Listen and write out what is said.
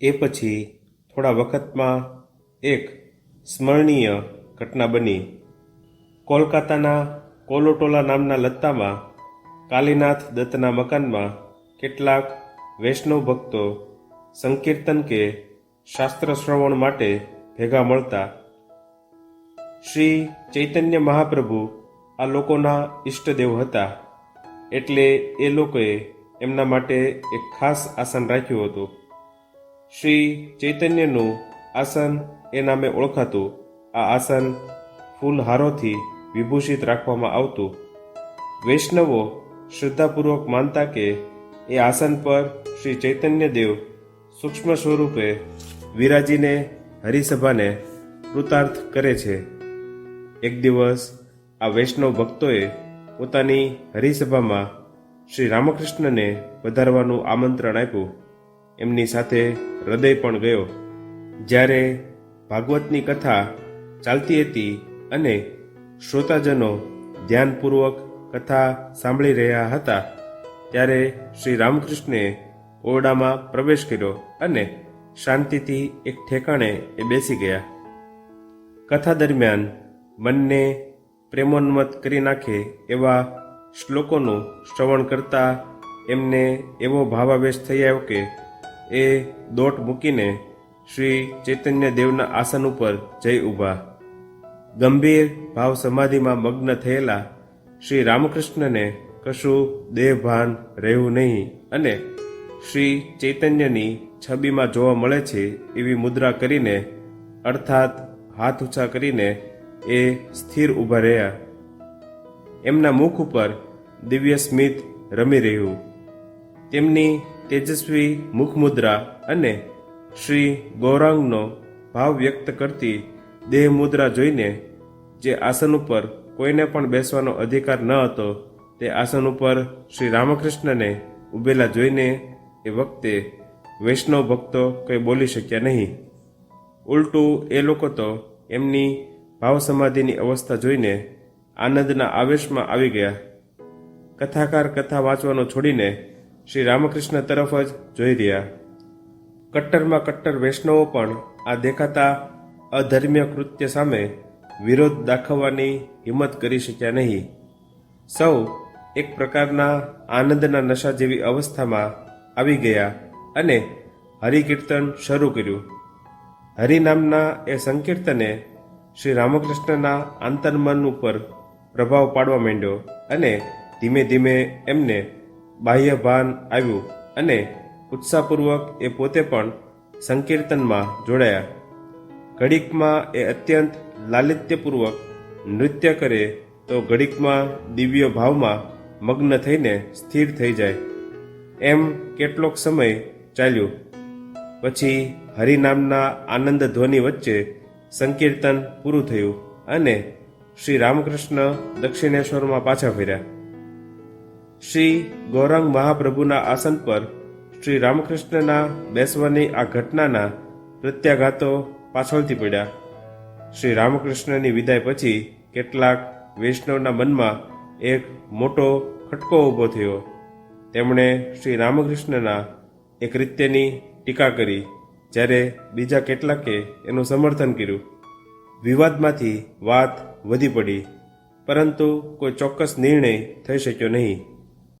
એ પછી થોડા વખતમાં એક સ્મરણીય ઘટના બની. કોલકાતાના કોલોટોલા નામના લત્તામાં કાલીનાથ દત્તના મકાનમાં કેટલાક વૈષ્ણવ ભક્તો સંકીર્તન કે શાસ્ત્ર શ્રવણ માટે ભેગા મળતા. શ્રી ચૈતન્ય મહાપ્રભુ આ લોકોના ઈષ્ટદેવ હતા. એટલે એ લોકોએ એમના માટે એક ખાસ આસન રાખ્યું હતું. શ્રી ચૈતન્યનું આસન એ નામે ઓળખાતું. આ આસન ફૂલહારોથી વિભૂષિત રાખવામાં આવતું. વૈષ્ણવો શ્રદ્ધાપૂર્વક માનતા કે એ આસન પર શ્રી ચૈતન્ય દેવ સૂક્ષ્મ સ્વરૂપે વિરાજીને હરિસભાને કૃતાર્થ કરે છે. એક દિવસ આ વૈષ્ણવ ભક્તોએ પોતાની હરિસભામાં શ્રી રામકૃષ્ણને વધારવાનું આમંત્રણ આપ્યું. એમની સાથે હૃદય પણ ગયો. જ્યારે ભાગવતની કથા ચાલતી હતી અને શ્રોતાજનો ધ્યાનપૂર્વક કથા સાંભળી રહ્યા હતા, ત્યારે શ્રી રામકૃષ્ણે ઓરડામાં પ્રવેશ કર્યો અને શાંતિથી એક ઠેકાણે એ બેસી ગયા. કથા દરમિયાન મનને પ્રેમોન્મત કરી નાખે એવા શ્લોકોનું શ્રવણ કરતા એમને એવો ભાવાવેશ થઈ આવ્યો કે એ દોટ મૂકીને શ્રી ચૈતન્ય દેવના આસન ઉપર જઈ ઊભા. ગંભીર ભાવ સમાધિમાં મગ્ન થયેલા શ્રી રામકૃષ્ણને કશું દેહભાન રહ્યું નહીં અને શ્રી ચૈતન્યની છબીમાં જોવા મળે છે એવી મુદ્રા કરીને અર્થાત હાથ ઊંચા કરીને એ સ્થિર ઊભા રહ્યા. એમના મુખ ઉપર દિવ્ય સ્મિત રમી રહ્યું. તેમની તેજસ્વી મુખમુદ્રા અને શ્રી ગૌરાંગનો ભાવ વ્યક્ત કરતી દેહ મુદ્રા જોઈને જે આસન ઉપર કોઈને પણ બેસવાનો અધિકાર ન હતો, તે આસન ઉપર શ્રી રામકૃષ્ણને ઊભેલા જોઈને એ વખતે વૈષ્ણવ ભક્તો કંઈ બોલી શક્યા નહીં. ઉલટું એ લોકો તો એમની ભાવ સમાધિની અવસ્થા જોઈને આનંદના આવેશમાં આવી ગયા. કથાકાર કથા વાંચવાનો છોડીને શ્રી રામકૃષ્ણ તરફ જ જોઈ રહ્યા. કટ્ટરમાં કટ્ટર વૈષ્ણવો પણ આ દેખાતા અધર્મ્ય કૃત્ય સામે વિરોધ દાખવવાની હિંમત કરી શક્યા નહીં. સૌ એક પ્રકારના આનંદના નશા જેવી અવસ્થામાં આવી ગયા અને હરિકીર્તન શરૂ કર્યું. હરિનામના એ સંકીર્તને શ્રી રામકૃષ્ણના આંતરમન ઉપર પ્રભાવ પાડવા માંડ્યો અને ધીમે ધીમે એમને બાહ્ય ભાન આવ્યું અને ઉત્સાહપૂર્વક એ પોતે પણ સંકીર્તનમાં જોડાયા. ઘડીકમાં એ અત્યંત લાલિત્યપૂર્વક નૃત્ય કરે તો ઘડીકમાં દિવ્ય ભાવમાં મગ્ન થઈને સ્થિર થઈ જાય. એમ કેટલોક સમય ચાલ્યું. પછી હરિનામના આનંદ ધ્વનિ વચ્ચે સંકીર્તન પૂરું થયું અને શ્રી રામકૃષ્ણ દક્ષિણેશ્વરમાં પાછા ફર્યા. શ્રી ગૌરાંગ મહાપ્રભુના આસન પર શ્રી રામકૃષ્ણના બેસવાની આ ઘટનાના પ્રત્યાઘાતો પાછળથી પડ્યા. શ્રી રામકૃષ્ણની વિદાય પછી કેટલાક વૈષ્ણવના મનમાં એક મોટો ખટકો ઊભો થયો. તેમણે શ્રી રામકૃષ્ણના એક કૃત્યની ટીકા કરી, જ્યારે બીજા કેટલાકે એનું સમર્થન કર્યું. વિવાદમાંથી વાત વધી પડી, પરંતુ કોઈ ચોક્કસ નિર્ણય થઈ શક્યો નહીં.